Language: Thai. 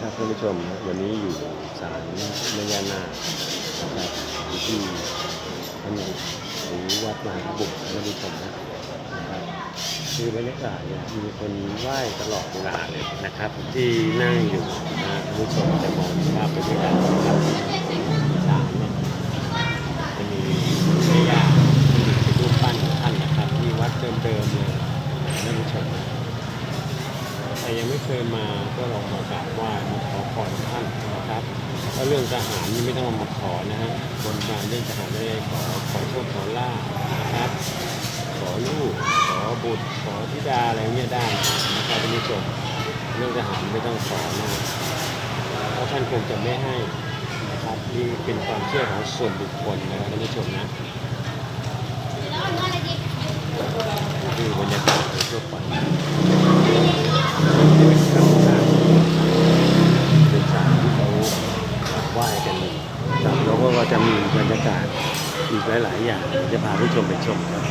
ครับท่านผู้ชมวันนี้อยู่ศาลแม่ย่านาคนะครับอยู่ที่ท่านหรือวัดมหาบุตรท่านผู้ชมนะนะครับคือบรรยากาศเนี่ยมีคนไหว้ตลอดเวลาเลยนะครับ ที่นั่งอยู่นะท่านผู้ชมจะมองภาพไปด้วยกันนะครับศาลเนี่ยจะมีแม่ย่าที่เป็นรูปปั้นของท่านนะครับที่วัดเดิมๆเลยท่านผู้ชมนะ ใค รยังไม่เคยมาก็ลองมากราบไหว้มาขอพรท่านนะครับถ้าเรื่องทหารนี่ไม่ต้องมาขอนะฮะบนบานเรื่องทหารไม่ได้ขอขอโชคขอลาภนะครับ ขอลูกขอบุตรขอธิดาอะไรเงี้ยได้นะครับท่านผู้ชมเรื่องทหารไม่ต้องขอนะเพราะท่านคงจะไม่ให้นะครับนี่เป็นความเชื่อของส่วนบุคคลนะครับท่านผู้ชมนะนี่คือบรรยากาศโดยทั่วไป เป็นศาลเป็นศาลที่เขากราบ ไหว้กันครับแล้วก็จะมีบรรยากาศอีกหลาย ๆ อย่างจะพาผู้ชมไปชมครับ